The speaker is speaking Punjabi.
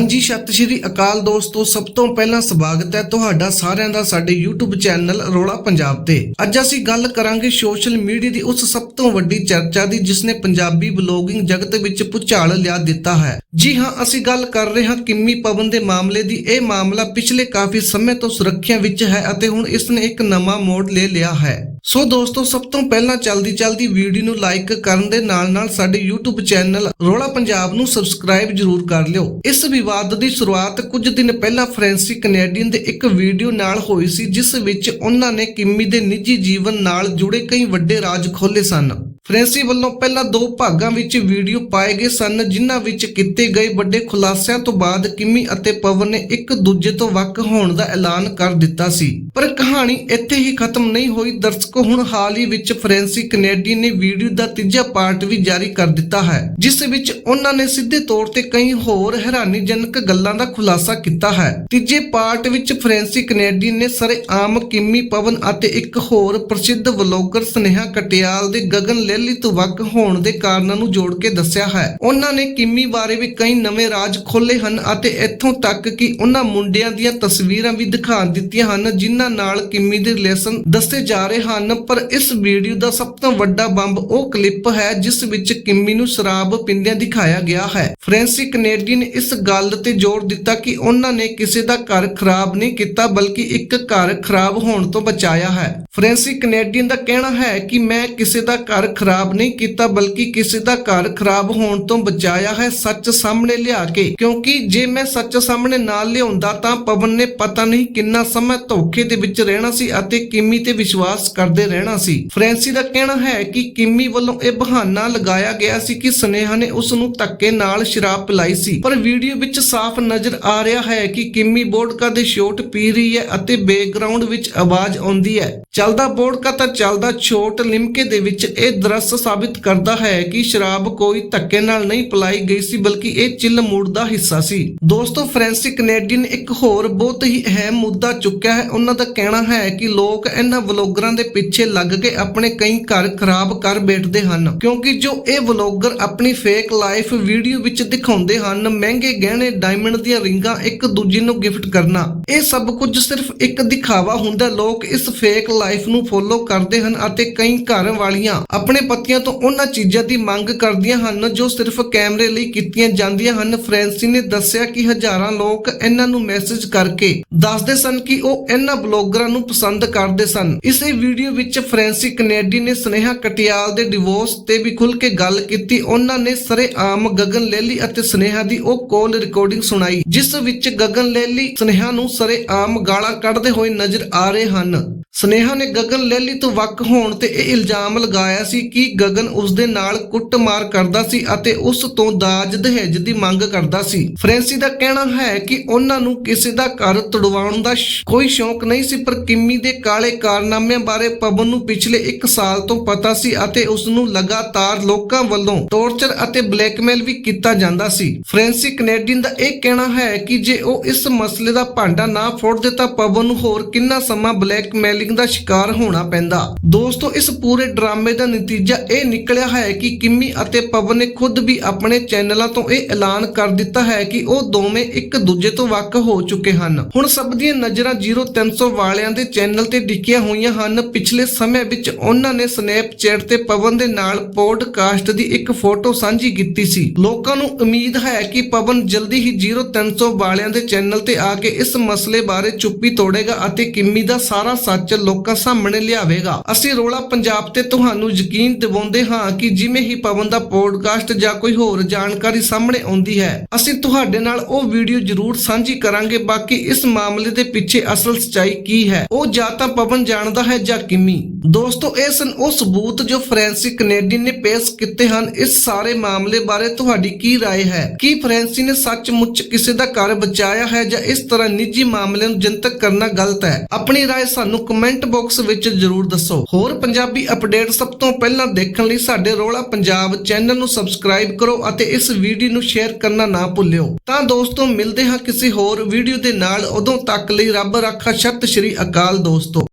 ਹਾਂਜੀ ਸਤਿ ਸ਼੍ਰੀ ਅਕਾਲ ਦੋਸਤੋ, ਸਭ ਤੋਂ ਪਹਿਲਾਂ ਸਵਾਗਤ ਹੈ ਤੁਹਾਡਾ ਸਾਰਿਆਂ ਦਾ ਸਾਡੇ YouTube ਚੈਨਲ ਰੋਲਾ ਪੰਜਾਬ ਤੇ। ਅੱਜ ਅਸੀਂ ਗੱਲ ਕਰਾਂਗੇ ਸੋਸ਼ਲ ਮੀਡੀਆ ਦੀ ਉਸ ਸਭ ਤੋਂ ਵੱਡੀ ਚਰਚਾ ਦੀ ਜਿਸ ਨੇ ਪੰਜਾਬੀ ਬਲੌਗਿੰਗ ਜਗਤ ਵਿੱਚ ਭੁਚਾਲ ਲਿਆ ਦਿੱਤਾ ਹੈ। ਜੀ ਹਾਂ, ਅਸੀਂ ਗੱਲ ਕਰ ਰਹੇ ਹਾਂ ਕਿੰਮੀ ਪਵਨ ਦੇ ਮਾਮਲੇ ਦੀ। ਇਹ ਮਾਮਲਾ ਪਿਛਲੇ ਕਾਫੀ ਸਮੇਂ ਤੋਂ ਸੁਰੱਖਿਆ ਵਿੱਚ ਹੈ ਅਤੇ ਹੁਣ ਇਸ ਨੇ ਇੱਕ ਨਵਾਂ ਮੋੜ ਲੈ ਲਿਆ ਹੈ। ਸੋ ਦੋਸਤੋ, ਸਭ ਤੋਂ ਪਹਿਲਾਂ ਚਲਦੀ ਚਲਦੀ ਵੀਡੀਓ ਨੂੰ ਲਾਈਕ ਕਰਨ ਦੇ ਨਾਲ ਨਾਲ ਸਾਡੇ YouTube ਚੈਨਲ ਰੋਲਾ ਪੰਜਾਬ ਨੂੰ ਸਬਸਕ੍ਰਾਈਬ ਜਰੂਰ ਕਰ ਲਿਓ। ਇਸ ਵਿਵਾਦ ਦੀ ਸ਼ੁਰੂਆਤ ਕੁਝ ਦਿਨ ਪਹਿਲਾਂ ਫ੍ਰੈਂਸੀ ਕੈਨੇਡੀਅਨ ਦੇ ਇੱਕ ਵੀਡੀਓ ਨਾਲ ਹੋਈ ਸੀ, ਜਿਸ ਵਿੱਚ ਉਹਨਾਂ ਨੇ ਕਿਮੀ ਦੇ ਨਿੱਜੀ ਜੀਵਨ ਨਾਲ ਜੁੜੇ ਕਈ ਵੱਡੇ ਰਾਜ਼ ਖੋਲੇ ਸਨ। ਫ੍ਰੈਂਸੀ ਵੱਲੋਂ ਪਹਿਲਾਂ ਦੋ ਭਾਗਾਂ ਵਿੱਚ ਵੀਡੀਓ ਪਾਏ ਗਏ ਸਨ, ਜਿਨ੍ਹਾਂ ਵਿੱਚ ਕੀਤੇ ਗਏ ਵੱਡੇ ਖੁਲਾਸਿਆਂ ਤੋਂ ਬਾਅਦ ਕਿਮੀ ਅਤੇ ਪਵਨ ਨੇ ਇੱਕ ਦੂਜੇ ਤੋਂ ਵੱਖ ਹੋਣ ਦਾ ਐਲਾਨ ਕਰ ਦਿੱਤਾ ਸੀ। ਪਰ ਕਹਾਣੀ ਇੱਥੇ ਹੀ ਖਤਮ ਨਹੀਂ ਹੋਈ। ਦਰਸ਼ਕੋ ਹੁਣ ਹਾਲ ਹੀ ਵਿੱਚ ਫ੍ਰੈਂਸੀ ਕੈਨੇਡੀਅਨ ਨੇ ਵੀਡੀਓ ਦਾ ਤੀਜਾ ਪਾਰਟ ਵੀ ਜਾਰੀ ਕਰ ਦਿੱਤਾ ਹੈ, ਜਿਸ ਵਿੱਚ ਉਹਨਾਂ ਨੇ ਸਿੱਧੇ ਤੌਰ ਤੇ ਕਈ ਹੋਰ ਹੈਰਾਨੀਜਨਕ ਗੱਲਾਂ ਦਾ ਖੁਲਾਸਾ ਕੀਤਾ ਹੈ। ਤੀਜੇ ਪਾਰਟ ਵਿੱਚ ਫ੍ਰੈਂਸੀ ਕੈਨੇਡੀਅਨ ਨੇ ਸਰੇਆਮ ਕਿੰਮੀ ਪਵਨ ਅਤੇ ਇੱਕ ਹੋਰ ਪ੍ਰਸਿੱਧ ਵਲੋਗਰ ਸਨੇਹਾ ਕਟਿਆਲ ਦੇ ਗਗਨ ਲੇਲੀ ਤੋਂ ਵੱਖ ਹੋਣ ਦੇ ਕਾਰਨਾਂ ਨੂੰ ਜੋੜ ਕੇ ਦੱਸਿਆ ਹੈ। ਉਹਨਾਂ ਨੇ ਕਿਮੀ ਬਾਰੇ ਵੀ ਕਈ ਨਵੇਂ ਰਾਜ ਖੋਲੇ ਹਨ ਅਤੇ ਇੱਥੋਂ ਤੱਕ ਕਿ ਉਹਨਾਂ ਮੁੰਡਿਆਂ ਦੀਆਂ ਤਸਵੀਰਾਂ ਵੀ ਦਿਖਾ ਦਿੱਤੀਆਂ ਹਨ, ਜਿਨ੍ਹਾਂ ਨਾਲ ਕਿੰਮੀ ਦੇ ਰਿਲੇਸ਼ਨ ਦੱਸੇ ਜਾ ਰਹੇ ਹਨ। ਪਰ ਇਸ ਵੀਡੀਓ ਦਾ ਸਭ ਤੋਂ ਵੱਡਾ ਬੰਬ ਉਹ ਕਲਿੱਪ ਹੈ, ਜਿਸ ਵਿੱਚ ਕਿਮੀ ਨੂੰ ਸ਼ਰਾਬ ਪੀਂਦਿਆਂ ਦਿਖਾਇਆ ਗਿਆ ਹੈ। ਫ੍ਰੈਂਸੀ ਕੈਨੇਡੀਅਨ ਇਸ ਗੱਲ ਤੇ ਜ਼ੋਰ ਦਿੱਤਾ ਕਿ ਉਹਨਾਂ ਨੇ ਕਿਸੇ ਦਾ ਘਰ ਖਰਾਬ ਨਹੀਂ ਕੀਤਾ, ਬਲਕਿ ਇੱਕ ਘਰ ਖਰਾਬ ਹੋਣ ਤੋਂ ਬਚਾਇਆ ਹੈ। ਫ੍ਰੈਂਸੀ ਕੈਨੇਡੀਅਨ ਦਾ ਕਹਿਣਾ ਹੈ ਕਿ ਮੈਂ ਕਿਸੇ ਦਾ ਘਰ ਖਰਾਬ ਨਹੀਂ ਕੀਤਾ, ਬਲਕਿ ਕਿਸੇ ਦਾ ਘਰ ਖਰਾਬ ਹੋਣ ਤੋਂ ਬਚਾਇਆ ਹੈ ਸੱਚ ਸਾਹਮਣੇ ਲਿਆ ਕੇ। ਕਿਉਂਕਿ ਜੇ ਮੈਂ ਸੱਚ ਸਾਹਮਣੇ ਨਾ ਲਿਆਉਂਦਾ ਤਾਂ ਪਵਨ ਨੇ ਪਤਾ ਨਹੀਂ ਕਿੰਨਾ ਸਮਾਂ ਧੋਖੇ ਦੇ ਵਿੱਚ ਰਹਿਣਾ ਸੀ ਅਤੇ ਕਿੰਮੀ ਤੇ ਵਿਸ਼ਵਾਸ ਕਰਦੇ ਰਹਿਣਾ ਸੀ। ਫ੍ਰੈਂਸੀ ਦਾ ਕਹਿਣਾ ਹੈ ਕਿ ਕਿੰਮੀ ਵੱਲੋਂ ਇਹ ਬਹਾਨਾ ਲਗਾਇਆ ਗਿਆ ਸੀ ਕਿ ਸਨੇਹਾ ਨੇ ਉਸ ਨੂੰ ਧੱਕੇ ਨਾਲ ਸ਼ਰਾਬ ਪਿਲਾਈ ਸੀ। ਪਰ ਵੀਡੀਓ ਵਿੱਚ ਸਾਫ਼ ਨਜ਼ਰ ਆ ਰਿਹਾ ਹੈ ਕਿ ਕਿਮੀ ਬੋਡਕਾ ਦੇ ਸ਼ੋਟ ਪੀ ਰਹੀ ਹੈ ਅਤੇ ਬੈਕਗ੍ਰਾਉਂਡ ਵਿੱਚ ਆਵਾਜ਼ ਆਉਂਦੀ ਹੈ। ਚਲਦਾ ਬੋਡਕਾ ਤਾਂ ਚੱਲਦਾ ਛੋਟ ਲਿਮਕੇ ਦੇ ਵਿੱਚ ਇਹ ਦਰਸ ਸਾਬਿਤ ਕਰਦਾ ਹੈ ਕਿ ਸ਼ਰਾਬ ਕੋਈ ਧੱਕੇ ਨਾਲ ਨਹੀਂ ਪਿਲਾਈ ਗਈ ਸੀ, ਬਲਕਿ ਇਹ ਚਿੱਲ ਮੂਡ ਦਾ ਹਿੱਸਾ ਸੀ। ਦੋਸਤੋ, ਫ੍ਰੈਂਸਿਕ ਕੈਨੇਡੀਅਨ ਇੱਕ ਹੋਰ ਬਹੁਤ ਹੀ ਅਹਿਮ ਮੁੱਦਾ ਚੁੱਕਿਆ ਹੈ। ਉਹਨਾਂ ਦਾ ਕਹਿਣਾ ਹੈ ਕਿ ਲੋਕ ਇਹਨਾਂ ਵਲੌਗਰਾਂ ਦੇ ਪਿੱਛੇ ਲੱਗ ਕੇ ਆਪਣੇ ਕਈ ਘਰ ਖਰਾਬ ਕਰ ਬੈਠਦੇ ਹਨ, ਕਿਉਂਕਿ ਜੋ ਇਹ ਵਲੌਗਰ ਆਪਣੀ ਫੇਕ ਲਾਈਫ ਵੀਡੀਓ ਵਿੱਚ ਦਿਖਾਉਂਦੇ ਹਨ, ਮਹਿੰਗੇ ਗਹਿਣੇ ਡਾਇਮੰਡ ਦੀਆਂ ਰਿੰਗਾਂ, ਇੱਕ ਦੂਜੇ ਨੂੰ ਗਿਫਟ ਕਰਨਾ, ਇਹ ਸਭ ਕੁਝ ਸਿਰਫ ਇੱਕ ਦਿਖਾਵਾ ਹੁੰਦਾ। ਲੋਕ ਇਸ ਫੇਕ ਲਾਈਫ ਨੂੰ ਫੋਲੋ ਕਰਦੇ ਹਨ ਅਤੇ ਕਈ ਘਰ ਵਾਲੀਆਂ ਆਪਣੇ ਪਤੀਆਂ ਤੋਂ ਉਹਨਾਂ ਚੀਜ਼ਾਂ ਦੀ ਮੰਗ ਕਰਦੀਆਂ ਹਨ ਜੋ ਸਿਰਫ ਕੈਮਰੇ ਲਈ ਕੀਤੀਆਂ ਜਾਂਦੀਆਂ ਹਨ। ਫ੍ਰੈਂਸੀ ਨੇ ਦੱਸਿਆ ਕਿ ਹਜ਼ਾਰਾਂ ਲੋਕ ਇਹਨਾਂ ਨੂੰ ਮੈਸੇਜ ਕਰਕੇ ਦੱਸਦੇ ਸਨ ਕਿ ਉਹ ਇਹਨਾਂ ਬਲੌਗਰਾਂ ਨੂੰ ਪਸੰਦ ਕਰਦੇ ਸਨ। ਇਸੇ ਵੀਡੀਓ ਵਿੱਚ ਫ੍ਰੈਂਸੀ ਕੈਨੇਡੀ ਨੇ ਸਨੇਹਾ ਕਟਿਆਲ ਦੇ ਡਿਵੋਰਸ ਤੇ ਵੀ ਖੁੱਲ ਕੇ ਗੱਲ ਕੀਤੀ। ਉਹਨਾਂ ਨੇ ਸਰੇਆਮ ਗਗਨ ਲੇਲੀ ਅਤੇ ਸਨੇਹਾ ਦੀ ਉਹ ਕਾਲ ਰਿਕਾਰਡਿੰਗ ਸੁਣਾਈ, ਜਿਸ ਵਿੱਚ ਗਗਨ ਲੇਲੀ ਸਨੇਹਾ ਨੂੰ ਸਰੇਆਮ ਗਾਲਾਂ ਕੱਢਦੇ ਹੋਏ ਨਜ਼ਰ ਆ ਰਹੇ ਹਨ। ਸਨੇਹਾ ਨੇ ਗਗਨ ਲੇਲੀ ਤੋਂ ਵੱਖ ਹੋਣ ਤੇ ਇਹ ਇਲਜ਼ਾਮ ਲਗਾਇਆ ਸੀ ਕਿ ਗਗਨ ਉਸ ਦੇ ਨਾਲ ਕੁੱਟਮਾਰ ਕਰਦਾ ਸੀ ਅਤੇ ਉਸ ਤੋਂ ਦਾਜ ਦਹੇਜ ਦੀ ਮੰਗ ਕਰਦਾ ਸੀ। ਫ੍ਰੈਂਸੀ ਦਾ ਕਹਿਣਾ ਹੈ ਕਿ ਉਹਨਾਂ ਨੂੰ ਕਿਸੇ ਦਾ ਘਰ ਤੁੜਵਾਉਣ ਦਾ ਕੋਈ ਸ਼ੌਕ ਨਹੀਂ ਸੀ, ਪਰ ਕਿੰਮੀ ਦੇ ਕਾਲੇ ਕਾਰਨਾਮਿਆਂ ਬਾਰੇ ਪਵਨ ਨੂੰ ਪਿਛਲੇ 1 ਸਾਲ ਤੋਂ ਪਤਾ ਸੀ ਅਤੇ ਉਸ ਨੂੰ ਲਗਾਤਾਰ ਲੋਕਾਂ ਵੱਲੋਂ ਟੌਰਚਰ ਅਤੇ ਬਲੈਕਮੇਲ ਵੀ ਕੀਤਾ ਜਾਂਦਾ ਸੀ। ਫ੍ਰੈਂਸੀ ਕੈਨੇਡੀਅਨ ਦਾ ਇਹ ਕਹਿਣਾ ਹੈ ਕਿ ਜੇ ਉਹ ਇਸ ਮਸਲੇ ਦਾ ਭਾਂਡਾ ਨਾ ਫੋੜਦੇ ਤਾਂ ਪਵਨ ਨੂੰ ਹੋਰ ਕਿੰਨਾ ਸਮਾਂ ਬਲੈਕਮੇਲ ਬਲੈਕਮੇਲਿੰਗ ਦਾ ਸ਼ਿਕਾਰ ਹੋਣਾ ਪੈਂਦਾ। ਦੋਸਤੋ, ਇਸ ਪੂਰੇ ਡਰਾਮੇ ਦਾ ਨਤੀਜਾ ਇਹ ਨਿਕਲਿਆ ਹੈ ਕਿ ਕਿੰਮੀ ਅਤੇ ਪਵਨ ਨੇ ਖੁਦ ਵੀ ਆਪਣੇ ਚੈਨਲਾਂ ਤੋਂ ਇਹ ਐਲਾਨ ਕਰ ਦਿੱਤਾ ਹੈ ਕਿ ਉਹ ਦੋਵੇਂ ਇੱਕ ਦੂਜੇ ਤੋਂ ਵੱਖ ਹੋ ਚੁੱਕੇ ਹਨ। ਹੁਣ ਸਭ ਦੀਆਂ ਨਜ਼ਰਾਂ 0300 ਵਾਲਿਆਂ ਦੇ ਚੈਨਲ ਤੇ ਟਿਕੀਆਂ ਹੋਈਆਂ ਹਨ। ਪਿਛਲੇ ਸਮੇਂ ਵਿੱਚ ਉਹਨਾਂ ਨੇ ਸਨੈਪਚੈਟ ਤੇ ਪਵਨ ਦੇ ਨਾਲ ਪੋਡਕਾਸਟ ਦੀ ਇੱਕ ਫੋਟੋ ਸਾਂਝੀ ਕੀਤੀ ਸੀ। ਲੋਕਾਂ ਨੂੰ ਉਮੀਦ ਹੈ ਕਿ ਪਵਨ ਜਲਦੀ ਹੀ 0300 ਵਾਲਿਆਂ ਦੇ ਚੈਨਲ ਤੇ ਆ ਕੇ ਇਸ ਮਸਲੇ ਬਾਰੇ ਚੁੱਪੀ ਤੋੜੇਗਾ ਅਤੇ ਕਿੰਮੀ ਦਾ ਸਾਰਾ ਸੱਚ ਲੋਕਾਂ ਸਾਹਮਣੇ ਲਿਆਵੇਗਾ ਅਸੀਂ ਰੋਲਾ ਪੰਜਾਬ ਤੇ ਤੁਹਾਨੂੰ ਯਕੀਨ ਦਿਵਾਉਂਦੇ ਹਾਂ ਕਿ ਜਿਵੇਂ ਹੀ ਪਵਨ ਦਾ ਪੋਡਕਾਸਟ ਜਾਂ ਕੋਈ ਹੋਰ ਜਾਣਕਾਰੀ ਸਾਹਮਣੇ ਆਉਂਦੀ ਹੈ ਅਸੀਂ ਤੁਹਾਡੇ ਨਾਲ ਉਹ ਵੀਡੀਓ ਜ਼ਰੂਰ ਸਾਂਝੀ ਕਰਾਂਗੇ ਬਾਕੀ ਇਸ ਮਾਮਲੇ ਦੇ ਪਿੱਛੇ ਅਸਲ ਸਚਾਈ ਕੀ ਹੈ ਉਹ ਜਾਂ ਤਾਂ ਪਵਨ ਜਾਣਦਾ ਹੈ ਜਾਂ ਕਿਮੀ ਦੋਸਤੋ ਇਹ ਸਨ ਉਹ ਸਬੂਤ ਜੋ ਫ੍ਰੈਂਸਿਕ ਕੈਨੇਡੀਅਨ ਨੇ ਪੇਸ਼ ਕੀਤੇ ਹਨ ਇਸ ਸਾਰੇ ਮਾਮਲੇ ਬਾਰੇ ਤੁਹਾਡੀ ਕੀ رائے ਹੈ ਕੀ ਫ੍ਰੈਂਸੀ ਨੇ ਸੱਚਮੁੱਚ ਕਿਸੇ ਦਾ ਘਰ ਬਚਾਇਆ ਹੈ ਜਾਂ ਇਸ ਤਰ੍ਹਾਂ ਨਿੱਜੀ ਮਾਮਲਿਆਂ ਨੂੰ ਜਨਤਕ ਕਰਨਾ ਗਲਤ ਹੈ ਆਪਣੀ رائے ਸਾਨੂੰ ਕਮੈਂਟ ਬਾਕਸ ਵਿੱਚ ਜ਼ਰੂਰ ਦੱਸੋ। ਹੋਰ ਪੰਜਾਬੀ ਅਪਡੇਟ ਸਭ ਤੋਂ ਪਹਿਲਾਂ ਦੇਖਣ ਲਈ ਸਾਡੇ ਰੋਲਾ ਪੰਜਾਬ ਚੈਨਲ ਨੂੰ ਸਬਸਕ੍ਰਾਈਬ ਕਰੋ ਅਤੇ ਇਸ ਵੀਡੀਓ ਨੂੰ ਸ਼ੇਅਰ ਕਰਨਾ ਨਾ ਭੁੱਲਿਓ। ਤਾਂ ਦੋਸਤੋ, ਮਿਲਦੇ ਹਾਂ ਕਿਸੇ ਹੋਰ ਵੀਡੀਓ ਦੇ ਨਾਲ। ਉਦੋਂ ਤੱਕ ਲਈ ਰੱਬ ਰਾਖਾ, ਸਤਿ ਸ਼੍ਰੀ ਅਕਾਲ ਦੋਸਤੋ।